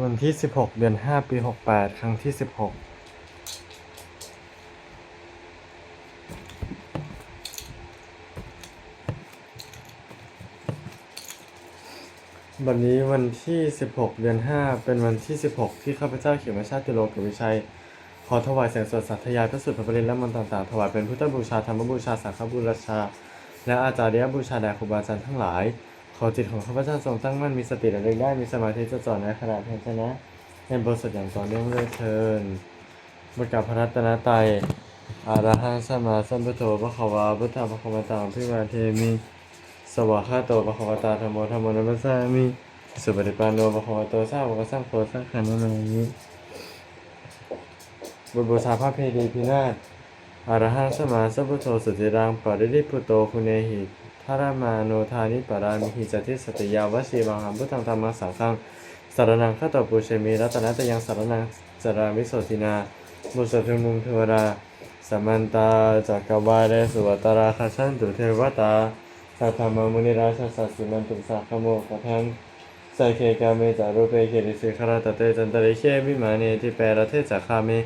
วันที่ 16 เดือน 5 ปี 68 ครั้งที่ 16วันนี้วันที่ 16 เดือน 5 เป็นวันที่ 16 ที่ข้าพเจ้าเขียนมาชาติโลกวิชัย ขอถวายแสงสดสัตยายพระสุดพระปริตและมนต์ต่างๆ ถวายเป็นพุทธบูชาธรรมบูชาสังฆบูชา และอาจารย์บูชาแด่ครูบาอาจารย์ทั้งหลาย อจิตของข้าพเจ้าทรงตั้งมั่นมีสติระลึกได้มีสมาธิจะจ่อในขณะแห่งชนะในบทสวดอย่างต่อเนื่องเลยเชิญบทกับพระรัตนตรัยอาระหังสมาสัมพุทโธพระขวาพุทธะพระขวตังพิมาเทมิสวากาโตพระขวตาธรรมโมธรรมโนมัสสามิสุปฏิปันโนพระขวโตสาวกสังโฆสังฆานามิบทบูชาพระเพดีพินาศอารหังสมาสัพพุทโธสุติรังปาริริพุโตคุณเนหิต ทารามาโนทานิปรามิหิจติสติยาวชีวังหัมพุทธังธรรมสังฆังสารนังข้าตปุเชมีรัตนะตยังสารนังจารามิโสตินาบุสทุมุงเทวราสัมมันตาจักรวาเลสุวัตราคัชันตุเทวตาสัทธรรมมุนิราชสัสสิมันตุสักขโมกทังสเคกาเมจารุเปเกริสิคราตเตจันตริเควิมานีทิเปรเทจักขามิ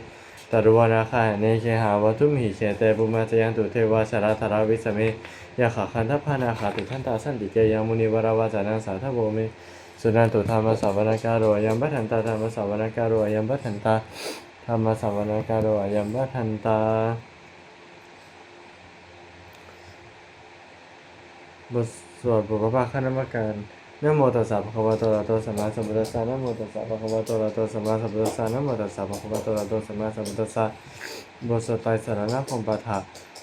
ตรุวนาคาเนเคหาวัตุมหิเชเตปุมาจยังตุเทวาชราธาราวิสเม ยาขาคันทัพานาขาตุทันตาสันติเกยังมุนิวราวาจานังสาทโวเมสุนันตุธรรมสาวนาการโรยังบัทันตาธรรมสาวนาการโรยังบัทันตาธรรมสาวนาการโรยังบัทันตาบทสวดบุพภาคณมการนะโมตัสสะภะคะวะโตอะระหะโตสัมมาสัมพุทธัสสะนะโมตัสสะภะคะวะโตอะระหะโตสัมมาสัมพุทธัสสะนะโมตัสสะภะคะวะโตอะระหะโตสัมมาสัมพุทธัสสะบทสวดไตรสรณคมปาฐะ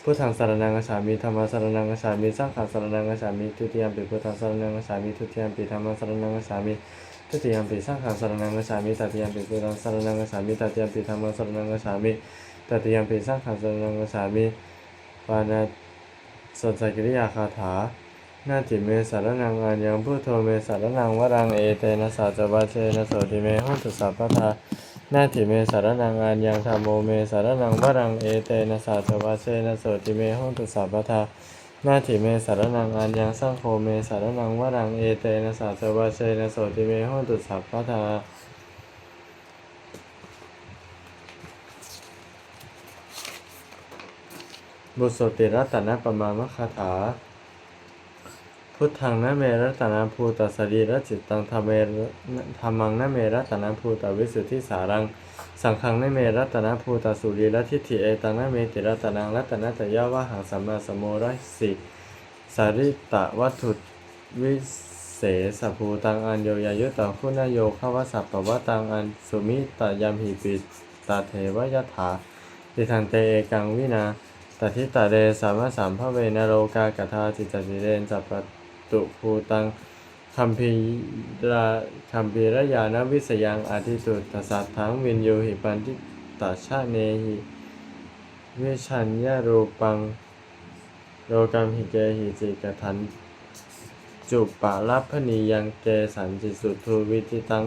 พุทธังสรณังกัจฉามิธัมมังสรณังกัจฉามิสังฆังสรณังกัจฉามิทุติยมปิพุทธังสรณังกัจฉามิทุติยมปิธัมมังสรณังกัจฉามิทุติยมปิสังฆังสรณังกัจฉามิตติยมปิพุทธังสรณังกัจฉามิตติยมปิธัมมังสรณังกัจฉามิตติยมปิสังฆังสรณังกัจฉามิปานาสดใจกิริยาคาถานาทิเมสารนังอันยังพุทโธเมสารนังวรังเอเตนะสัจวัเชนะโสติเมหันตุสัพพทา นาทิเมสารนังอันยังธรรมโมเมสารนังวรังเอเตนะสัจวัชเชนะโสติเมหันตุสัพทานาทิเมสารนังอันยังสังโฆเมสารนังวรังเอเตนะสัจวัชเชนะโสติเมหันตุสัพทาบุตรสติรัตนปมามคาถา พุทธังนะเมรัตนาภูตสรีระจิตตังธรรมเมธรรมังนะเมรัตนาภูตวิสุทธิสารัง สังฆังนะเมรัตนาภูตสุรีระทิฏฐิเอตังนะเมติรัตนังรัตนะตยาวะหังสัมมาสมโมรสิสาริตะวัตถุวิเศษภูตังอันโยยายุตังคุณโยขวสัพปวตังอันสุมิตยามหิปิตาเทวยถาติทันเตเอกังวินาตทิตาเดสามะสามพระเวนโรกากถาจิตตติเรนจัปปะ ตุภูตังคัมภีราคัมภีระยานวิสยังอาทิตุตสัทถังวินโยหิปันติตาชาเนหิเวชัญญารูปังโลกัมหิเกหิจิกทันจุปะรับพนียังเกสันจิสุทูวิติตัง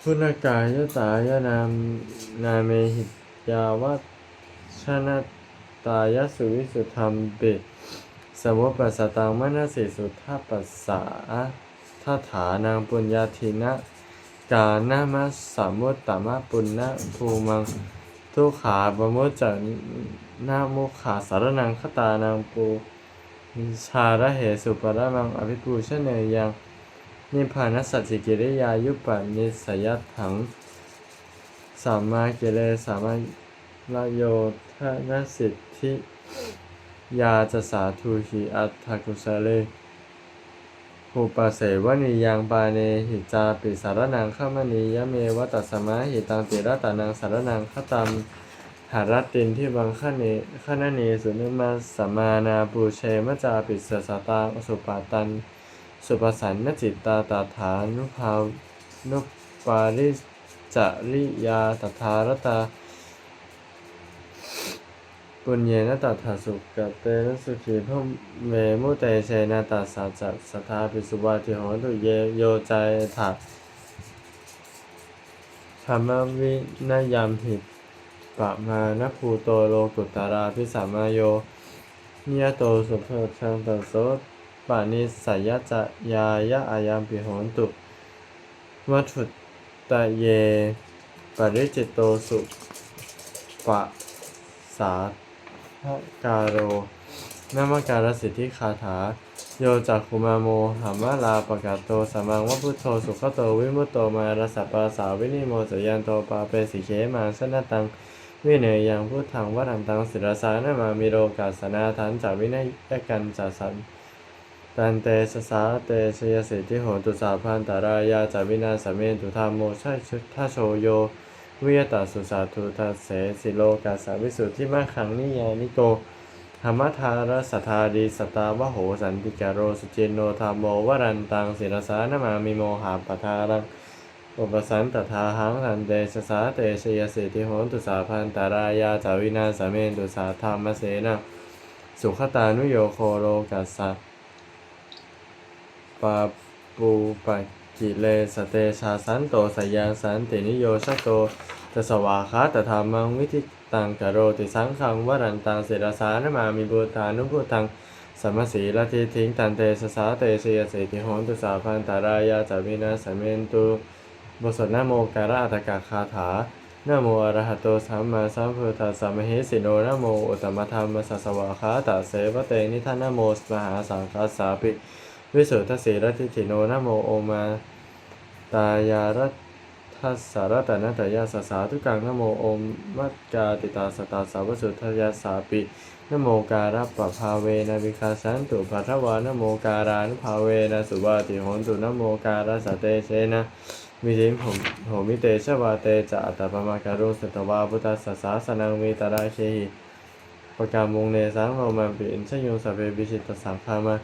พุนกายตายนามนาเมหิยาวัชนะตายสุวิสุธรรมเบ สมุปปัสสตังมนสิสุทัปปัสสะทัฏฐานังปุญญาทินะกานามัสสมุตตมะปุณณภูมังทุขาบมุจจนามุขาสารนังคตานังปูชาระเหสุปรมังอภิปูชเนยังนิพพานัสสจิกิริยายุปปนิสยัตถังสัมมากิเลสามาลโยทนสิทธิ ยาจะสาธุหิอัตถกุสเลภูปเสวนียังปาเนหิจาปิสารนังขามณียเมวตัสสมาหิตังติรัตานังสารนังขตัมหารัตตินที่บังคเนขณเนสุนิมาสัมมานาปูเชมจาปิสสตังสุปาตัน สุปสันนจิตตาตาฐานุภานุปาริจริยาตถารตา ปุญเยนตัถาสุกะเตนะสุขีพมเมมุเตเชนะตัสสะจัสสทธาปิสุบาติโหตุเยโยใจถัดธรรมวินยามหิตปะมานภูโตโลกุตาราพิสามาโยเนิยโตสุภชังตัสโสปานิสัยยะจะยายะอายามปิโหนตุวัตถุตะเยปริจิตโตสุปะสา การโรนามการสิทธิคาถา โยจักขุมาโมหามาลาปะกาโตสมมังวะพุทโธสุขโตวิมุตโตมารสสะปาสาวินิโมสยันโตปาเปสิเขมาสนตังวิเนยยังพุทธังวัฏันตังศิรสานามามิโรกาสนาทันจากวินัยกันจัสันตันเตสสาเตชยสิทธิโหตุสาพันตารายาจาวินาสเมตุธรรมโมชัยชุทธโชโย วิยตาสุสาทุทัสเสสิโลกาสาวิสุทธิมาขังนิยานิโกธรรมทารสัทธาดีสตาวโหสันติกาโรสุจินโนธรรมโมวรันตังศิรสานามามิโมหาปทารังอุปสันตถาหังทันเตชสาเตชยสิทธิโหนตุสาพันตารายาจาวินาสเมนตุสาธรรมเสนะสุขตานุโยโคโลกัสสะปาปูป กิเลสเตชาสันโตสยังสันตินิโยชโตตสวาคาตถามังวิธิตังกโรติสังขังวรันตังเสรสานามามิบูตานุบูตังสัมสีละทิทิงตันเตชะสาเตชยสิทธิโหนตุสาพันตารายาจาวินาสเมนตุบทสวดนโมการะอัตกะคาถานโมอระหะโตสัมมาสัมพุทธัสสะมะเหสิโนนโมอุตตมธรรมสัสสวะคาตเสวะเตนิทานโมสมหาสังคัสสาปิวิสุทธสีรทิฏฐิโนนโมโอมา ตายารัตทัสสารตนะตยาสสาทุกังนโมโอมัจกาติตาสตาสาวสุทยาสาปินโมการะปภาเวนะวิคาสันตุภัทวานโมการานุภาเวนะสุบาติหนตุนโมการะสเตเชนะมิริมผมมิเตชวาเตจะอัตปมาการุสตวาพุทธสสาสนังมีตราเคหิปกามงเนสังโรมันปิอินชยุงสพเปบิชิตสังฆามา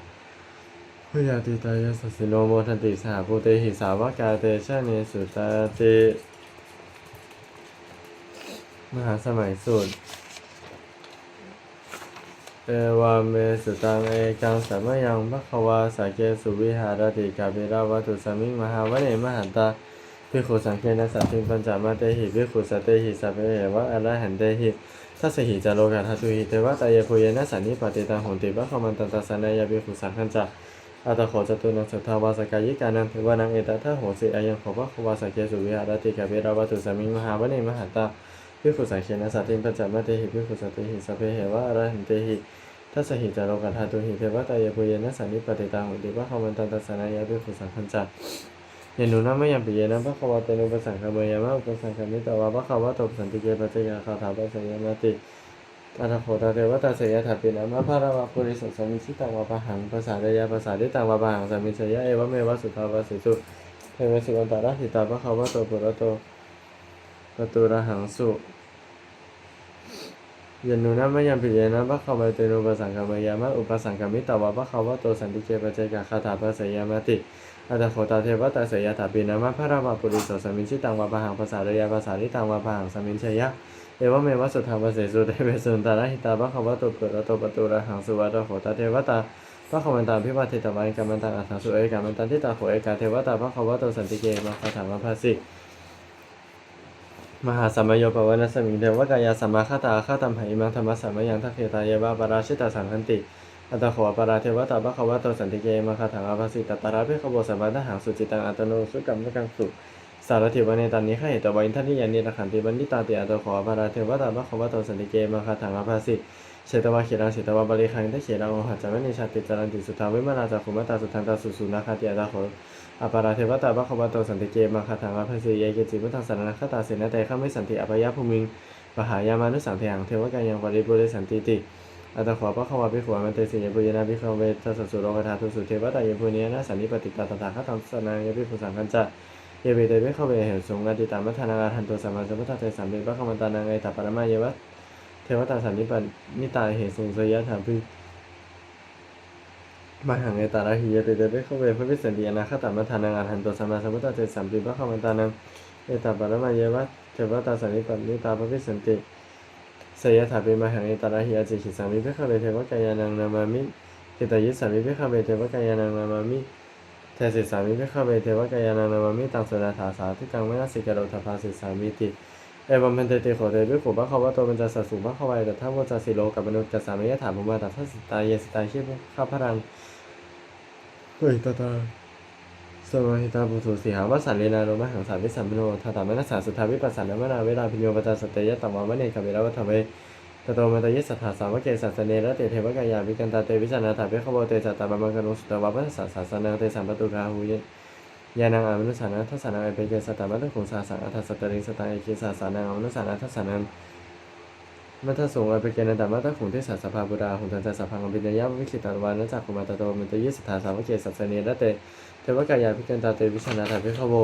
พุยาติตายสสสิโนโมทันติสหภูเตหิสาวกาเตชะเนสุตาเตมหาสมัยสุดเอวาเมสุตังเอกังสัมมยังภควาสาเกสุวิหารติกาเบราวัตุสมิมหาวเนมหันตาพิขุสังเกนะสัตถิปัญจมาเตหิพิขุสเตหิสัพเพเหวะอรหันเตหิทัสสหิจาโลกาทัตุหิเทวะตายภูเยนะสันนิปติตังโหติปะขมันตันตสนายาพิขุสังขันจะ อัตโขจตุนังสัทาวาสกายิกานังเทวานังเอตทะโหสิอายังขภควาสเกสุวิหารติกาเบราวัตุสมิงมหาวเนมหันตาพิขุสังเกนะสัตถิงปัญจมาเตหิพิขุสเตหิสัพเพเหวะอรหันเตหิทัสสหิจารกัฏฐาตุหิเทวตายปุเยนะสันนิปติตังหุติปะขมันตันตัสนายาภิกขุสังคัญจักเยนุนะมะยังปิเยนะพระขวาเตนุปสังขเมยามะอุปสังขมิตวาพระขวะตบสันติเกปัจจยาคาถาปัสสยามติ ตถโขตาเทวตาเสยถาปินะมะภะระวะปุริสุสมิชิตังวะปะหังภาษาเดยาภาษาดิตังวะปะหังสมิชยะเอวะเมวะสุทาวะสิสุเทวสิวันตาระหิตาพระขวะโตปุระโตปตุระหังสุยานุนะมะยังปิเยนะพระขวาเตนุปสังขมยามะอุปสังขมิตาวะพระขวะโตสันติเกปเจกะคาถาปัสสยามติอัตถโขตาเทวตาเสยถาปินะมะพระรามาปุริโสสมิชิตังวะปะหังภาษาเรยาภาษาลิตังวะปะหังสมิชยะ เอวะเมวะสุทธาวะเสสุเตเวสุนตาระหิตาพระขวะโตปุระโตประตุระหังสุวัตโขตาเทวตาพระขวันตาพิวาทิตวันกัมันตังอัฏฐสุเอกัมันตันทิตาโขเอกาเทวตาพระขวะโตสันติเกมะคาถามะภาสิมหาสัมมโยปวนาสมิงเทวกายาสัมมาคาตาคาตัมไหมังธรรมสัมมยังทัคเขตายะบาปราชิตาสังคันติอัตโขปราเทวตาภควะโตสันติเกมะคาถังอาภาสิตตาราภิขบสัมปันทหังสุจิตังอัตโนสุกัมมะกังสุ สารถิวเนในตันนิขเห็นตวาอินทนิยานิรขันติบันทิตาติอัตโขปราเทวตาภควะโตสันติเกมะคาถังอภาสิเชตวะเขรังเชตวะบริคังทะเขรังโอหัจจามนิชาติจารันติสุทาวิมานาจักขุมตาสุทันตาสุสุนาคาติอัตโขออปาราเทวตาภควโตสันติเกมาคาถังอภัยสีเยเกจิมุทังสารนัคตาเสนะแต่ข้าไม่สันติอภยภูมิงปหายามานุสังเทียงเทวกายังปริบุริสันติติอัตขวาพระขวาภิขวามันเตสิยปุยนาภิกขเวทัสสุโรกธาทุสุเทวตาเยภูเนียนะสันนิปติตาตถาคตังสนายภิกขุสังคัญจะ เยเวเตภิกขเวเหสงนาติตามัทนาการหันตัวสัมมาสัมพุทธะเตสัมเบพระขมันตานังไอตัปปรมาเยวะเทวตาสันนิปนิตาเหสงสยะถามพิมหังเอตาระหิยติเตภิกขเวพระวิสันติอนาคตมัทนาการหันตัวสัมมาสัมพุทธะเตสัมเบพระขมันตานังเอตัปปรมาเยวะเทวตาสันนิปนิตาพระวิสันติสยถาปิมหังเอตระหิอาจิขิสังมิเพคเวเทวกายานังนามามิเทตายิสามิเพคเวเทวกายานังนามามิ เทศิสามิเพคเวเทวกายานันามามิตังสุนาถาสาทุกังเวนัสสิกโรทภาสิสามิติเอวัมพันเตติโขเตวิขุปะเขาวะโตมันจะสัสสุปะเขาวายแต่ถ้าวจะสิโลกับมนุษย์จะสามิยถาภุมาตัสสิตายเยสิตายชีพข้าพรังเฮ้ยตาตาสมาหิตาปุถุสีหาวัสสันเลนาโรมหังสาวิสัมโนทัตตามนัสสาสุทธาวิปัสสนามนาเวลาพิโยปตาสเตยะตัมวามะเนกเวรวัฏเว ตโตมันตยิสถาสาวเกสัสเนระเตเทวกายาวิกันตาเตวิจานาถาเปขโวเตจัตตาบามังกนุสุตวะปัสสะสาสนังเตสัมปตุกาหูยยานังอามนุสานะทัสสานังเอเปเกสตตามัตถุสาสังอัตถสตริสตังเอกิสาสานังอามนุสานะทัสสานังมัทสงฆ์อภิเกณฑ์ดัมมัตตขุงที่สัสสภาบุราหุนทันจะสัพพังอภิญญาวิคิตตวันนจักขุมาตโตมันตยิสถาสาวเกสัสเนระเตเทวกายาภิกันตาเตวิชนาถาภิกขโว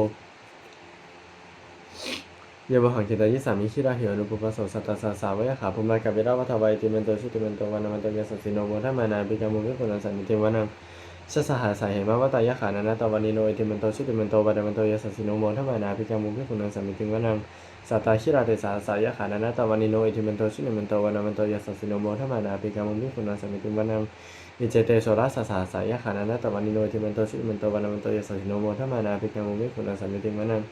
เยบหังคิตายิสามิคิราหิอนุปปโสสสัตตสาสาวะยะขาภุมากาเวราวัฏวายติมันโตชุติมันโตวันนมันโตยสัสสิโนโมทัมานาภิกามุวิปุนันสันนิติวานังชสหาสายเหมาวตายขานานาตวันนิโนอิติมันโตชุติมันโตวันนมันโตยสัสสิโนโมทัมานาภิกามุวิปุนันสันนิติวานังสัตตาชิราเตสาสายะขานานาตวันนิโนอิทิมันโตชุนิมันโตวันามันโตยัสสสิโนโมทัมานาปิกามุมิคุณัสมิติวันังอิเจเตโสรัสสาสายะขานานาตวันนิโนอิทิมันโตชุนิมันโตวันามันโตยัสสสิโนโมทัมานาปิกามุมิคุณัสมิติวันัง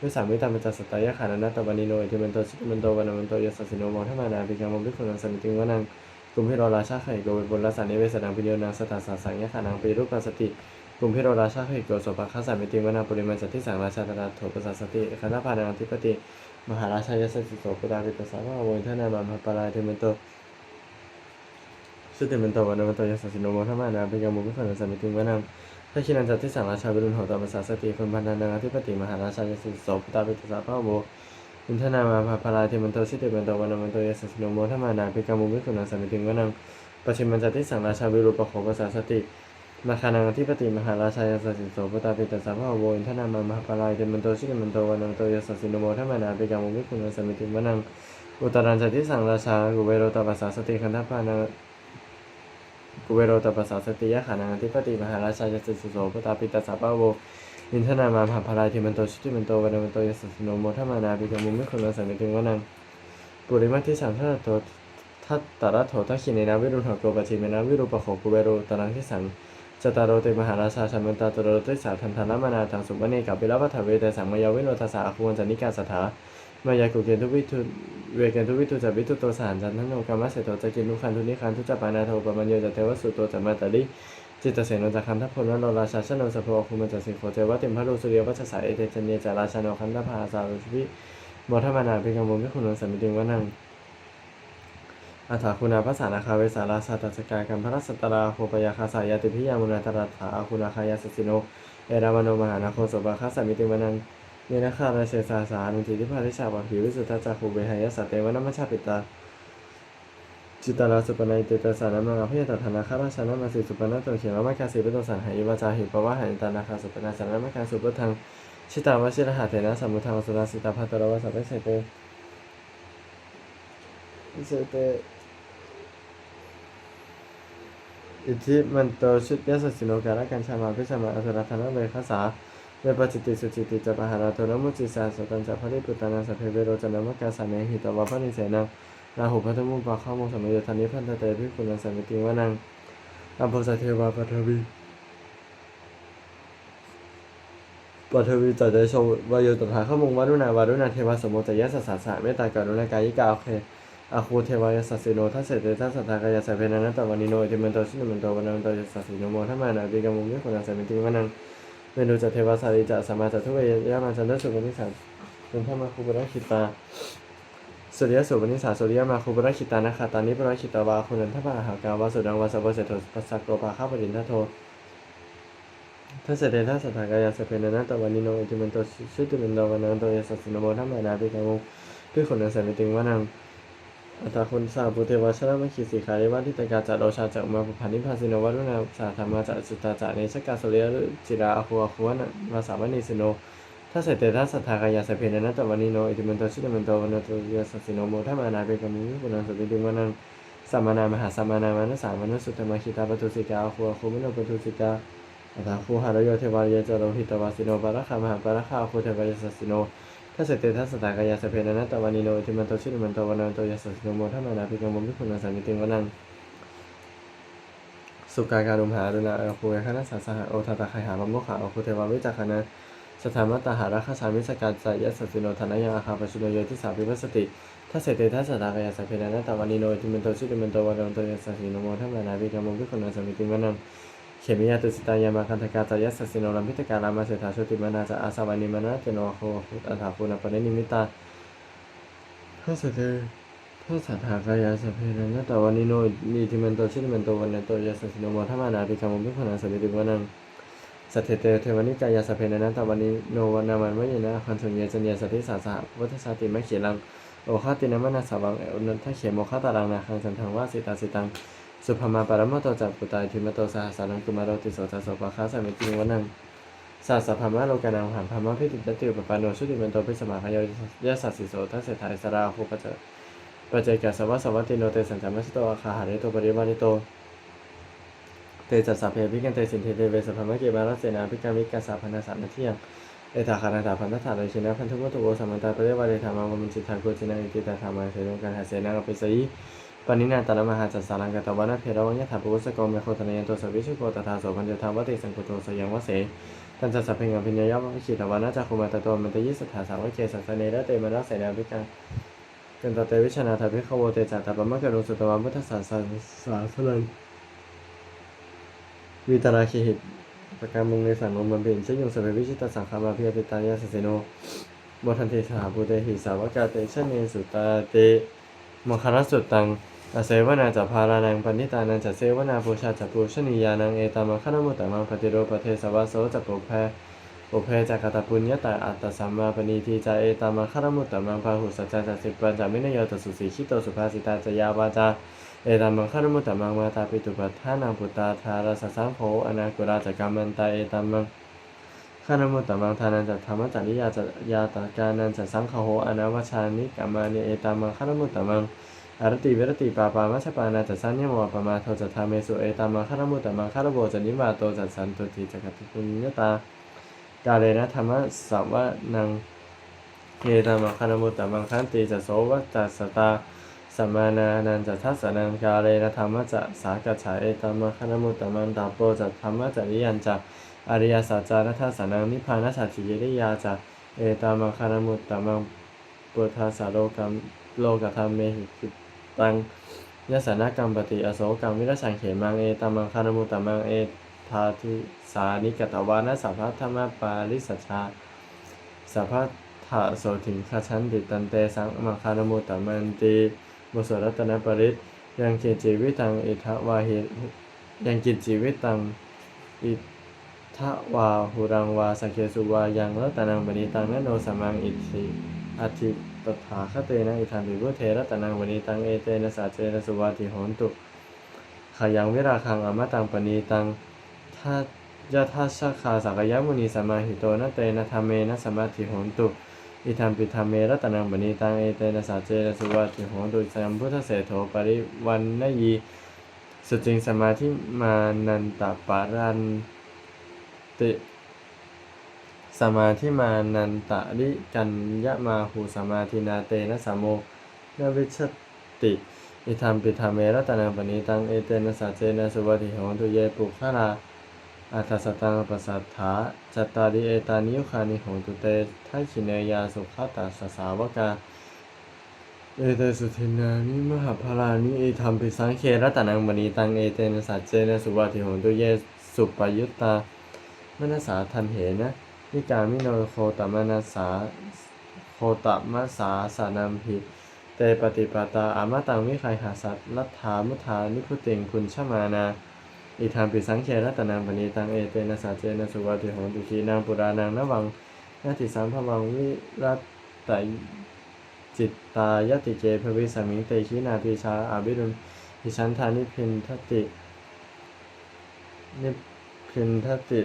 ด้วิสามิตามันจะสตายะขานานาตวันิโนอิทิมันโตชุนิมันโตวันามันโตยัสสสิโนโมทัมมานาปิกามุมิคุณังสมิติงวันังกุมพิโรราชาไข่โกเวบุลสันนิเวสนังปิโยนังสตาสาสังยะขานังปีรูปสติกลุ่มพิโรราชาไข่โกโสภคัสสามิติวนาปุริมันจัตติสังราชาตราโถปสัสสติคณะพานาธิปติมหาราชายสสิโสปดาวิตสาวะโวยทนามาปาราเทมันโตสุติมันโตวันมันโตยสสิโนโมทัมมานาเป็นกามุขสันสมิติงวนัง ถ้าคินันจัตติสังราชาวิรุณโหตปัสสสติคนพันธนาธิปติมหาราชายสสิโสปดาวิตสาวะโวอินทนามาปาราเทมันโตสุติมันโตวันมันโตยสสิโนโมทัมานาเป็นกามุขสันสมิติงวนังปัจฉิมันจัตติสังราชาวิรุปโขปัสสสตินาคานังทิปติมหาราชายสสิโสปตาปิตสัพพะโวอินทนามามหาปลาเตมันโตชิเตมันโตวันังโตยสสินโมทัมานาปิกามุวิคุณสมิติมนังอุตรันจติสังราชากุเวโรตปัสสาสติคันธปานัง กุเวโรตปัสสาสติยะขานังทิปติมหาราชายสสิโสปตาปิตาสัพพะโวอินทนามามหาปลายเตมันโตชิเตมันโตวันังโตยสสินโมทัมานาปิกามุวิคุณสมิติมนังปุริมัติสัมภะโตทัตตระโถทักขิเนนาวิรุณหโกปจิเมนาวิรูปโขกุเวโรตรังที่สังจตารโรเตมหาราชาชมมันตาตโรเตสาทันธนามานาทางสุวเนกับเวลาวัฏเวเตสังมายาวิโนทัสสะอคุวันจันิกาสถา มายากุเกนทุวิทุเวเกนทุวิทุจัวิทุโตสารจันทโนกรรมเสโตจะกินทุคันทุนิคันทุจปานาโทปมัญโยจะเทวสุตโตจะมาตาลิจิตเสนจักคันทัพพลวโนราชาชนนสภคุมันจะสิโคเจวะเต็มพระโลสุริยวัชสายเอเตจันเนจาราชาโนคันทภาสารุชวิมทมานาเป็นกำมวิคุณนสมิติวนังอัฏฐคุณาภาษานาคาเวสาราสัตสกายกัมพระสัตตราโคปยาคาสายติพิยามุนาตรัตถาอคุณาคายาสสิโน เอรามโนมหานาโคสบาคาสามิติวนัง เนนะคาราเชสาสานุทิทิพาทิชาบาผิวิสุทธาจักขุเบหายสัตเตวนัมมชาปิตาจิตตาราสุปนัยเตตสานามังอภิยตถานาคาราชานามาสิสุปนัตโตเขียนว่ามาคาสิปโตสันหายวาจาหิปวะหันตานาคาสุปนาสานามาคาสุปทังชิตาวชิรหาเถนะสัมมุทังสุราสิตาภัตตรวสัพเพเสเตเสเตอิทิมันโตชุดยสสิโนการะกันชามาพิชามาอัสรัธนะเวคาสา เวปจิติสุจิติจะปะหาราโทนมุจิสาสตันจะพระริปุตตานาสัพเพเวโรจนามกาสาเนหิตวะพระนิเสนังราหุพัทมุปะข้ามุสมัยธานิพันธเตพิคุณังสัมมิติวานังอัมโพสเทวาปัทวีปัทวีจัดใจโชวายโยตถาข้ามุงวารุณาวารุณาเทวาสมโมจยสสาสะเมตตากรุณากายิกาโอเคอาคูเทวายสัสสิโนทัสเสตทัสสตากายสัพเพนันตวันิโนอิติมันโตชินมันโตวันนันโตยสัสสิโนโมทัมมานาปิกามุมิคุณาสัมมิติวันัง เมนูจัตเทวสาริจัสมาจัตทุเวยามาจันทสุปนิสันเป็นธรรมาคูปรัคิตาสุริยสุปนิสาสุริยมาคูปรัคิตานะคาตานิปรัคิตาวาคุณันทปะหากาวาสุดังวาสวเสโทปัสสะโกปาข้าปรินทโททัสเสเตทัสสตากายาสัพเพนันตวันนิโนอิติมันโตชิติมันโตวันนันโตยสัสสินโมทัมมานาปิกามุพิคุณังสัมมิติวันัง อัตตาคุณสาบุเทวชนะมคิสีขาริวัทิตกาจัดโอชาจักมาภานิพาสินวัรุณาสาธรรมาจัสุตตาจาเนชกาสเลียหรือจิราอคุอคุวนวาสาวนิสิโนถ้าเสตทัสสัทธากายาสเพนนัตวันิโนอิติมันโตชิตมันโตวันโตยสัสสิโนโมทัมานาเปกามุปุนังสุติวันังสัมมานามหาสัมมานามานุสามานุสุตตมคิตาปตุสิกาอคุอคุมโนปตุสิกาอัตตาคูหารโยเทวายาจโรหิตวาสิโนปาระคามหาปาระคาอคุเทวายสัสสิโน ถ้าเสเตทัสตากายาสเพนันตวันนิโนทิมันโตชิริมันโตวันนันโตยัสสิโนโมทัมมนาภิกรรมมิคุณังสัมมิติวันังสุกาการุมหารุณาอาคูยคณะสาสหโอทัตตาไคหามมโมขาโอคุเทวาวิจักขณะสถามตาหาราคาสามิสการจายสัสสิโนธนายังอาคาปชุโนโยทิสาปิวัสติถ้าเสเตทัสตากายาสเพนันตวันนิโนทิมันโตชิริมันโตวันนันโตยัสสิโนโมทัมมนาภิกรรมมิคุณังสัมมิติวันัง เขมิยาตุสิตายามาคันธกาจายสสสิโนลัมพิตการามาเสถาชุติมานาจะอาสวานิมานะเจโนโคหุตอัฏฐาภูนาปเนนิมิตาพระสเตพระสัทธากายาสเพนันตวันนิโนนิทิมันโตชิติมันโตวันโตยาสสสิโนโมทัมมานาปิกามุพิพนาสมิติวนังสัทเทเตเทวนิกายาสเพนันตวันนิโนวนามันวะยนะคันสุญญจัญญาสติสาสะวัฏสาติมะเขลังโอคาตินามนาสาวังเอวนันทเขโมคาตารังนาคังจันทังวาสิตาสิตัง สุภมาปรมโตจักปุตายทิมโตสหสารังกุมารติโสตโสปะคาสมิติวนังสัสสะพามะโลกานังหันพามะพิติจติอุปปานโนชุติมันโตปิสมาคยยะสัสสิโสทัสเสถายสราโคปะเจปัจเจกสวัสสวัตติโนเตสัญจามัสโตอาคาหาริโตปริวาริโตเตจัสสะเพพิกันเตสินเทเตเวสพมะเกบาลเสนาพิกามิกาสาพันธสันเทียงเอตาคานาตาพันธถาโดยชินะพันธุวัตุโกสัมมันตาปเรวาเรธรรมามุจิตาโกจินาอิติตาธรรมาเสดงกันหาเสนาอภิสัย ปนินาตารมหาจัสสารังกตวนะเพรวัญญถาปุสกเมโคตนยันโตสวิชุโกตถาโสพันเจทาวติสังกุโตสยังวเสตันจัสสะเพงังพิญญายวิชิตวานะจักขุมาตโตมันตยิสถาสาวเกสัสเนระเตมรัสเสนาพิกังกันตเตวิชนาทาภิขโวเตจัตตาปมะกะรุสุตวามุทัสสสาสาสลังวิตาราเคหิตประการมุงในสังคมบำเพ็ญเช่นยงสเปวิชิตสังขามาพิยติตายาสเสโนบทันเทสหาภูเตหิสาวกาเตชเนสุตาเตมคารสุตัง อาเสวนาจัพารานังปันนิตานังจัเสวนาปูชาจัปูชนียานังเอตามังคณมุตตมังปฏิโรปเทสวะโสจัปุเพอุเพจักตปุญญาตาอัตตสัมมาปณีทีจาเอตามังคณมุตตมังพาหุสัจจะสิปัญจมิเนโยตสุสีคิโตสุภาสิตาจยาวาจาเอตัมมังคารมุตตมังมาตาปิตุปัฏฐานังปุตตาธาราสสังโฆอนาคุราจักรรมันตาเอตัมมังคารมุตตมังทานันจัตธรรมจัริยาจัตยาตากานันจัตสังฆโหอนาวชานิกัมมานิเอตัมมังคารมุตตมัง อารติเวรติปาปามัชปานาจัตสัญญโมปมาโทจัตธาเมสุเอตัมมังคารมุตตมังคารโบจันิวาโตจัตสันตุติจักตุปุญญตากาเลนะธรรมะสวะนังเอตัมมังคารมุตตมังคันติจัตโสวัจัสสตาสัมมานานันจะทัสสนังกาเลนะธรรมะจะสากัจฉาเอตัมมะคณมุตตมันตาโปจะธรรมะจริยันจะอริยสัจจานัทสนังนิพพานัสสัจจิริยาจะเอตัมมะคณมุตตมังปุถาสาโลกัมโลกธรรมเมหิกิ ตังยสนกัมปติอโศกังวิรชังเขมังเอตัมมังคณมุตตมังเอทาทิสานิกตวานะสัพพะธรรมปาริสัชชาสัพพะถาโสถิงคาชันติตันเตสังมังคารมุตตมันติบุสรัตนปริตยังกิจจีวิตังอิทวาหิยังกิจจีวิตังอิทวาหุรังวาสังเคสุวายังรัตนังบณิตังนโนสมังอิทิอธิ ตถาคเตนะอิทันติวุเทรัตนังบณิตังเอเตนะสัจเจนะสุวาติโหนตุขยังวิราคังอมตังปณีตังทัยะทัสสะคาสักยมุนีสมาหิโตนะเตนะธรรมเมนะสมาธิโหนตุอิทัมปิธรรมเมรัตนังบณีตังเอเตนะสาเจนะสุวัติโหตุสัมพุทธเสโถปริวันนยีสุจิงสมาธิมานันตปารันติ สมาธิมานันตะริกัญญมาหูสมาธินาเตนะสามโมนวิชติอิทัมปิธรรมเมรตนังบณีตังเอเตนะสาเจนะสุวัติโหตุเยปุคาราอัตสตังปัสัทธาจัตตาริเอตานิยุคานิโหตุเตทัชิเนยาสุขตัสสาวกาเอเตสุทินานิมหาภารานิเอธรรมปิสังเครัตนังมณีตังเอเตนะสัจเจนะสุวัติโหตุเยสุปยุตตามนัสสาทันเหนะ นิกามิโนโคตมนัสสาโคตมัสสาสานัมหิเตปฏิปตาอามาตังวิไคหาสัตลัทธามุทานิพุติงคุณชมานาอิทามปิสังเครัตนังปณีตังเอเตนะสาเจนะสุวัติโหตุขีนางปุรานังนวังนาติสัมภวังวิรัตไตจิตตายติเจภวิสมิงเตขีนาปีชาอาบิรุณหิชันธานิพินทตินิพินทติ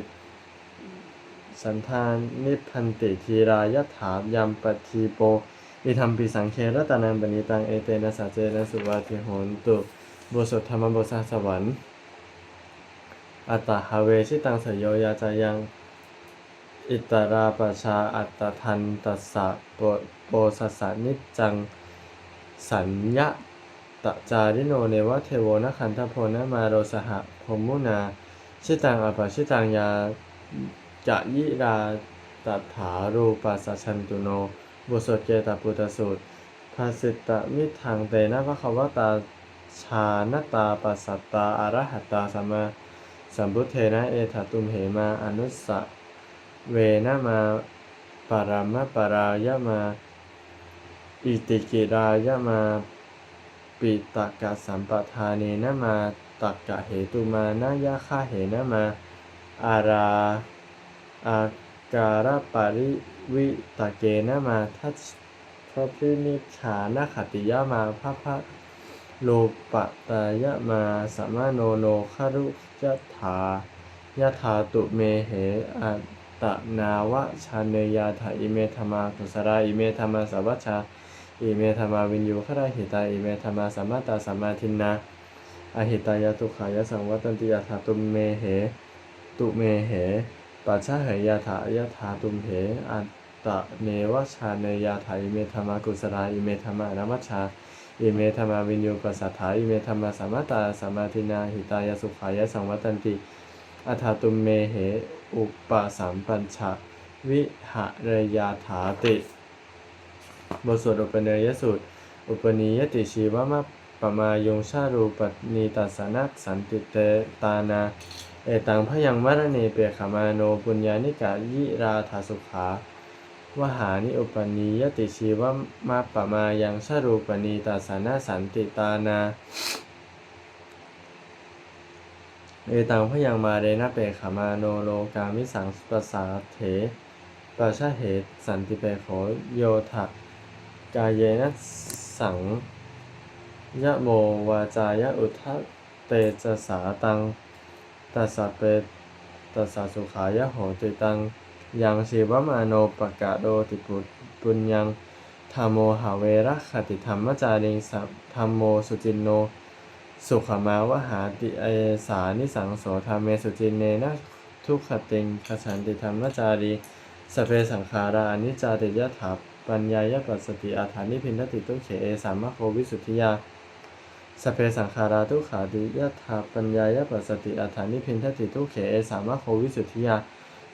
สันธานนิพันติทีรายถามยมปทีโปอิธรรมปิสังเครัตนังปณีตังเอเตนะสาเจนะสุวัติโหตุบทสวดธรรมบทสาสวรรค์อัตตหาเวชิตังสยโยยาจายัง อิตราปชาอัตตทันตัสสะโปโปสสะนิจจังสัญญะตะจาริโนเนวะเทโวนะคันทโพนะมาโรสหะพรหมุนา ชิตังอปชิตังยา จะยิราตถารูปัสสชันตุโน บุสดเกตปุตสูตรภาสิตะมิทังเตนะพระควตาชานตาปัสสตาอารหัตตาสัมมาสัมพุทเทนะเอถตุมเหมาอนุสสะเวนะมาปารามะปารายะมาอิติกิรายะมาปิตกะสัมปทาเนนะมาตักกะเหตุมานะยะฆาเหนะมาอารา อาการะปริวิตะเกนะมาทัชพระพินิจฉานะขติยะมาพระพระโลปะตายะมาสมมาโนโนคารุยะถายะถาตุเมเหอัตตนาวะชาเนยาถาอิเมธมากุสราอิเมธมาสัพชาอิเมธมาวินยูขราหิตาอิเมธมาสัมมาตาสัมมาทินนาอหิตายะตุขายะสังวัตันติยะถาตุเมเหตุเมเห ปัจฉาเหยะถายะถาตุมเหอัตตเนวชาเนยาถาอิเมธรรมากุสราอิเมธรรมานามัชชาอิเมธรรมาวินโยปัสสัทธาอิเมธรรมาสัมมาตาสัมมาทินาหิตายสุขายะสังวัตันติอัฏฐาตุมเมเหอุปสัมปัญชะวิหะเรยาถาติบทสวดอุปเนยสูตร อุปนิยติชีวมะปมายงชารูปนีตัสนัสสันติเตตานา เอตังพยังมรณีเปยขมาโนปุญญานิกายิราธาสุขาวหานิอุปนิยติชีวมาปะมายังชรูปนีตาสานาสันติตานา เอตังพยังมาเรนะเปขมาโนโลกามิสังปสาเถปะชะเหตสันติเปโขโยทะกายเยนะสังยะโมวาจายะอุทะเตจสาตัง ตัสสะเปตัสสะสุขายะโหติตัง ยังชีวมาโนปะกะโดติปุตปุญญังธรรมโมหาเวระคติธรรมจาริงสัพธรรมโมสุจินโน สุขมาวหาติเอสานิสังโสธรรมเมสุจินเนนะทุกขติงขฉันติธรรมจารีสเพสังขาราอนิจจาติยถาปัญญายปัสสติอาถานิพินติตุเขเอสามะโควิสุทธิยา สเพสังขาราทุขาติยถาปัญญายปัสสติอาถานิพินทติตุเขเอสามะโควิสุทธิยา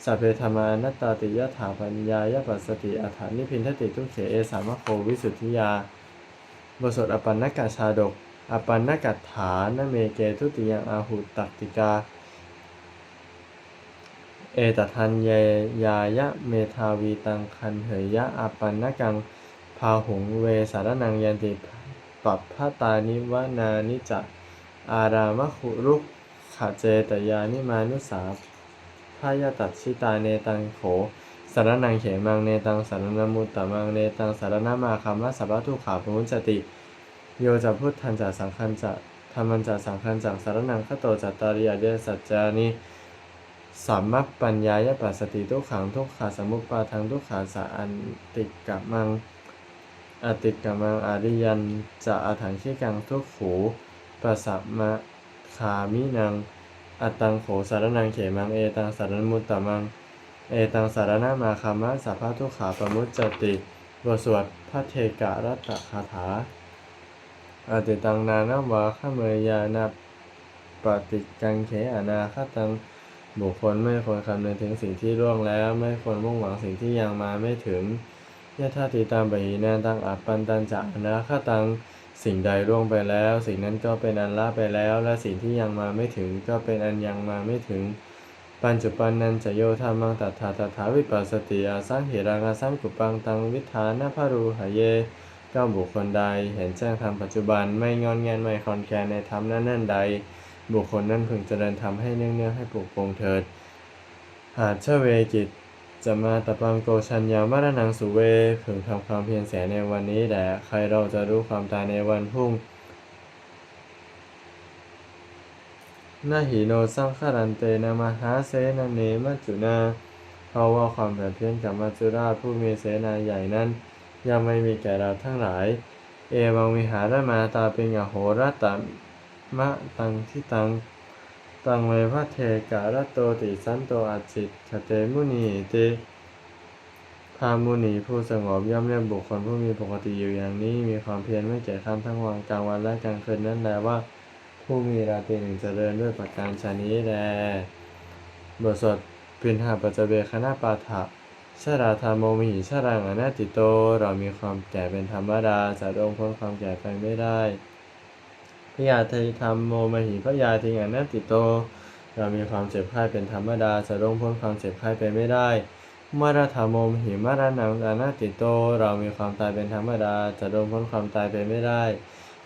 สัเพธรรมานัตตาติยถาปัญญายปัสสติอาถานิพินทติทุเขเอสามะโควิสุทธิยาบทสวดอปันนกาชาดก อปันนกัตถานเมเกทุติยังอาหุตัติกา เอตทันเยยายะเมทาวีตังคันเหยยะอปันนกังพาหุงเวสารนังยันติ ปัปพะตานิวนานิจักอารามะขุรุกขเจตยานิมานุสาพายตัดชิตาเนตังโขสารนังเขมังเนตังสารนมุตตะมังเนตังสารนามาคัมมะสัพพะทุขาภมุจจติโยจะพุทธันจะสังคันจะธรรมันจะสังคันจังสารนังขโตจัตตาริยเดสัจจานิสัมมัปปัญญายปัสสติทุกขังทุกขาสมุปปาทังทุกขาสะอันติกะมัง อติกมังอริยันจะอาถังขี้กังทุกขูปัสสัมะคามินังอัตังโขสารนังเขมังเอตังสารนมุตตะมัง เอตังสารนามาคามะสัพพะทุกขาปมุจจติบทสวดพระเทกะรัตคาถาอติตังนานาวาขเมยานาปฏิกังเขอนาคตังบุคคลไม่ควรคำนึงถึงสิ่งที่ล่วงแล้ว ไม่ควรมุ่งหวังสิ่งที่ยังมาไม่ถึง ยะธาติตามปะหีนาตังอัปปันตันจะอนาคตังสิ่งใดล่วงไปแล้ว สิ่งนั้นก็เป็นอันละไปแล้ว และสิ่งที่ยังมาไม่ถึงก็เป็นอันยังมาไม่ถึง ปัญจุปันนันจะโยธามังตัถาตถาวิปัสสติอาสังเหรังอาสังกุปังตังวิธานาภารูหายเยก็บุคคลใดเห็นแจ้งธรรมปัจจุบันไม่งอนแงนไม่คอนแคนในธรรมนั้นนั่นใด บุคคลนั้นพึงเจริญธรรมให้เนื่องเนื่องให้ปลุกปงเถิด หาเชเวกิจ จะมาตะปังโกชัญญามารนังสุเวพึงทำความเพียรเสียในวันนี้แด่ใครเราจะรู้ความตายในวันพรุ่งนาหิโนสังขารันเตนะมหาเสนาเนมัจจุนาเพราะว่าความแผดเพี้ยนกับมัจจุราชผู้มีเสนาใหญ่นั้น ยังไม่มีแก่เราทั้งหลาย เอวังวิหารมาตาเป็นอโหรตมะตังที่ตัง ตังเวพระเทการะโตติสันโตอาจิตขเตมุนีเตพามุนีผู้สงบย่อมเรียกบุคคลผู้มีปกติอยู่อย่างนี้ มีความเพียรไม่แก่ข้ามทั้งวันกลางวันและกลางคืนนั่นแหละว่า ผู้มีราตรีหนึ่งเจริญด้วยประการชนี้แลบทสวดปินหาปัจเบคณะปาถะชาราธาโมมิหิชารังอนาติโต เรามีความแก่เป็นธรรมดาจะลงพ้นความแก่ไปไม่ได้ พยาธิธรรมโมมหิพยาธิอนาติโต เรามีความเจ็บไข้เป็นธรรมดาจะร่วงพ้นความเจ็บไข้ไปไม่ได้มรธรรมมหิมรณังอนาติโต เรามีความตายเป็นธรรมดาจะร่วงพ้นความตายไปไม่ได้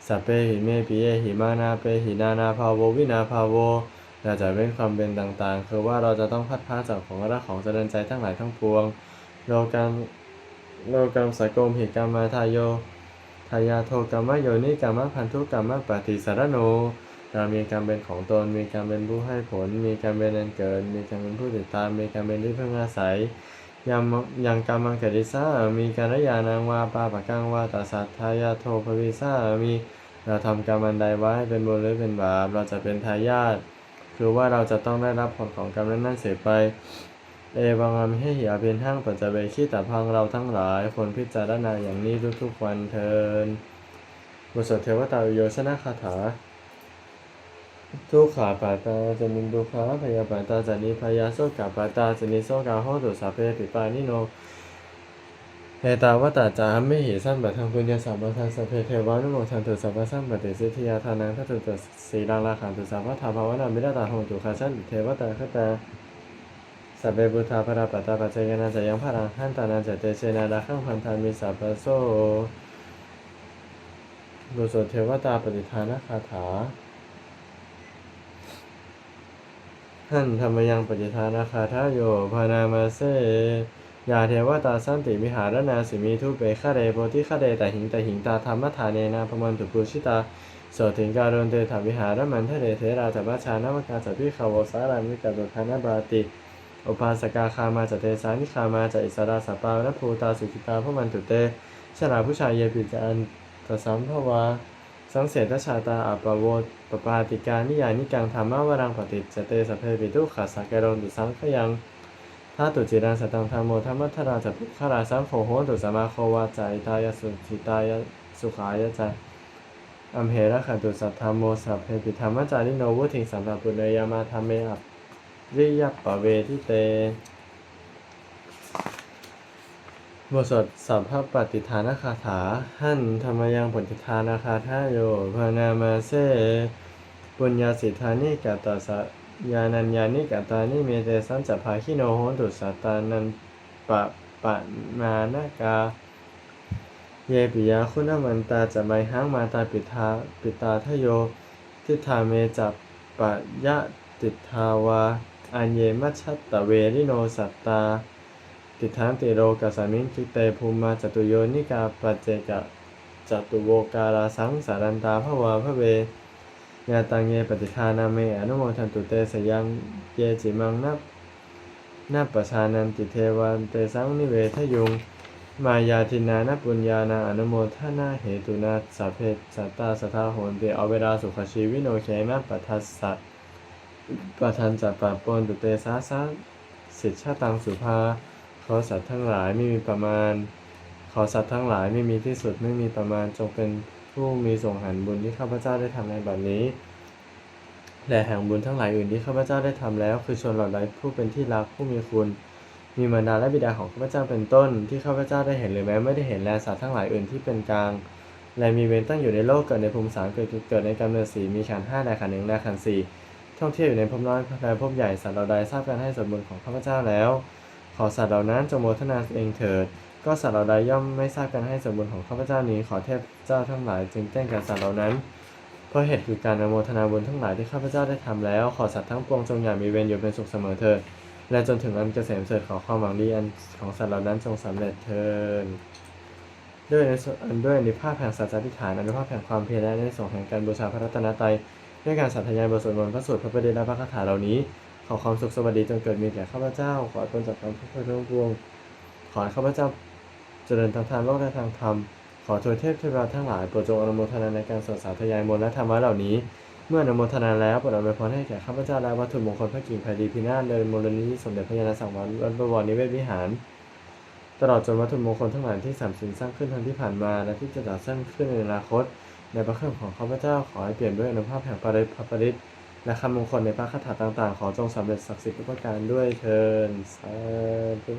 สัพเพหิเมปิเยหิมานาเปหินานาภาโววินาภาโวเราจะเว้นความเป็นต่างๆ คือว่าเราจะต้องพัดพาจากของรักของเจริญใจทั้งหลายทั้งปวง โลกัมโลกัมสกโกมหิกรรมาทายโย ทายาโทกรรมโยนิกรรมพันธุกรรมปฏิสารโน เรามีการมเป็นของตน มีการมเป็นผู้ให้ผล มีการมเป็นอันเกิด มีการมเป็นผู้ติดตาม มีการมเป็นที่พึ่งอาศัยยังยังกรรมังเกิดิสามีการยานังวาปาปะกังวาตาสัทธายาโทภวิสามีเราทำกรรมอันใดไว้เป็นบุญหรือเป็นบาป เราจะเป็นทายาท คือว่าเราจะต้องได้รับผลของกรรมนั้นนั่นเสียไป เอวังอมิให้หิอาเพียนห้างปัจจเวคีตพังเราทั้งหลายควรพิจารณาอย่างนี้ทุกๆวันเทินบทสวดเทวตาโยชนะคาถา ทุกขาปาตาจะนินดุขาพยาปาตาจะนิพยาโสกาปาตาจะนิโสกาโหตุสัพเพปิปานิโนเฮตาวตาจาไม่หิสัมปะทังปุญญาสัมปะทังสัพเพเทวานุโมทันตุสัพพะสัมปติสิทธิยาทานังทัตตุสีรังราขันตุสัพพะทาภาวนามิราตาโหตุขาชันเทวตาคตา สัพเพบุทธาภราปตาปัจเจกนาจะยังพระังหันตานาจะเตเชนาดาขังพันธามิสัพพะโสบุสเทวตาปฏิทานคาถาท่านธรรมยังปฏิทานาคาทาโยพานามาเซยาเทวตาสันติวิหารนาสิมีทุเปคะเรโพธิคะเรแต่หิงแต่หิงตาธรรมทานเนนาพมันตุปุชิตาสถิงการนเตถาวิหารมันทะเรเทราจับัชานามกาจัพพิขาวสารามิกาตุทานาบาติ อุปาสกาคามาจัตเตสานิคามาจัอิสราสปาวนภูตาสุขิตาพมันตุเตชนาผู้ชายเยปิจันตสัมภวาสังเสตชาตาอัปปะโวปปาติกานิยานิกังธรรมะวรังปฏิจจเตสเพปิตุขัสสะเกโรนตุสังขยังถ้าตุจิรังสตังธรรมโมธรรมัทราจะพุทธราสังโฆโหตุสมาโควาจายตายสุทิตายสุขายจายอัมเหระขันตุสัทธรรมโมสัพเพปิธรรมจาริโนวุทิงสัมภปุเนยามาธรรมเมอัป ริยปปะเวทิเตบทสวดสัพพปฏิทานคาถา หันธรรมยังปฏิทานคาทาโยพานามาเซปุญญาสิทธานิกาตาสยานัญญานิกาตานิเมเตสันจัภาคิโนโหตุสัตานันปะปะมานากา เยปิยาคุณมันตาจะไมหังมาตาปิทาปิตาทโย ทิฏฐาเมจับปะยะติทาวา อันเยมัชัตตะเวริโนสัตตา ติทังติโรกัสมิงคิเตภูมิมาจตุโยนิกาปัจเจกะจตุโวกาลาสังสารันตาภวาพระเวยาตังเยปฏิทานาเมอนุโมทันตุเตสยังเยจิมังนับนับประชานันติเทวันเตสังนิเวทยุง มายาทินานาปุญญานาอนุโมทนาเหตุนาสัพเพสัตตาสทาโหนเตเอาเวลาสุขชีวิโนเคมะปัทัสสะ ปัทันจัปปะปนตุเตสาสะสิทธาตังสุภา ขอสัตว์ทั้งหลายไม่มีประมาณ ขอสัตว์ทั้งหลายไม่มีที่สุดไม่มีประมาณจงเป็นผู้มีส่งหันบุญที่ข้าพเจ้าได้ทำในบัดนี้ และแห่งบุญทั้งหลายอื่นที่ข้าพเจ้าได้ทำแล้ว คือชนเหล่าใดผู้เป็นที่รักผู้มีคุณ มีมารดาและบิดาของข้าพเจ้าเป็นต้น ที่ข้าพเจ้าได้เห็นหรือแม้ไม่ได้เห็นแลสัตว์ทั้งหลายอื่นที่เป็นกลางและมีเวรตั้งอยู่ในโลกเกิดในภูมิสามเกิดเกิดในกำเนิดสีมีขันห้าในขันหนึ่งในขันสี่ ท่องเที่ยวอยู่ในภพน้อยและภพใหญ่สัตว์เหล่าใดทราบการให้ส่วนบุญของข้าพเจ้าแล้ว ขอสัตว์เหล่านั้นจงโมทนาเองเถิด ก็สัตว์เหล่าใดย่อมไม่ทราบการให้ส่วนบุญของข้าพเจ้านี้ ขอเทพเจ้าทั้งหลายจึงแจ้งแก่สัตว์เหล่านั้น เพราะเหตุคือการอโมทนาบุญทั้งหลายที่ข้าพเจ้าได้ทำแล้ว ขอสัตว์ทั้งปวงจงอย่ามีเวรอยู่เป็นสุขเสมอเถิด และจนถึงอันเกษมเสด็จขอความหวังดีอันของสัตว์เหล่านั้นจงสำเร็จเถิดด้วยในส่วนอันด้วยอนุภาพแห่งสัจจติฐานอนุภาพแห่งความเพียรและในส่วนแห่งการบูชาพระรัตนตรัย ด้วยการสัตยายบทสวดมนต์พระสูตรพระประเดชและพระคาถาเหล่านี้ ขอความสุขสวัสดีจงเกิดมีแก่ข้าพเจ้า ขอให้พ้นจากความทุกข์ทั้งปวง ขอข้าพเจ้าเจริญทางทานโลกและทางธรรม ขอทวยเทพเทวดาทั้งหลายโปรดจงอนุโมทนาในการสวดสาธยายมนต์และธรรมะเหล่านี้ เมื่ออนุโมทนาแล้วโปรดอวยพรให้แก่ข้าพเจ้าและวัตถุมงคลพระกิ่งไพดีพินาศเดินมูลนิธิสมเด็จพระยาณสังวรวัดบวรนิเวศวิหารตลอดจนวัตถุมงคลทั้งหลายที่สามสินสร้างขึ้นทั้งที่ผ่านมาและที่จะจัดสร้างขึ้นในอนาคต ในพระเครื่องของข้าพเจ้าขอให้เปลี่ยนด้วยอนุภาพแห่งปริพระปริศและคำมงคลในพระคาถาต่างๆ ขอจงสำเร็จศักดิ์สิทธิ์ทุกประการด้วยเชิญสาธุ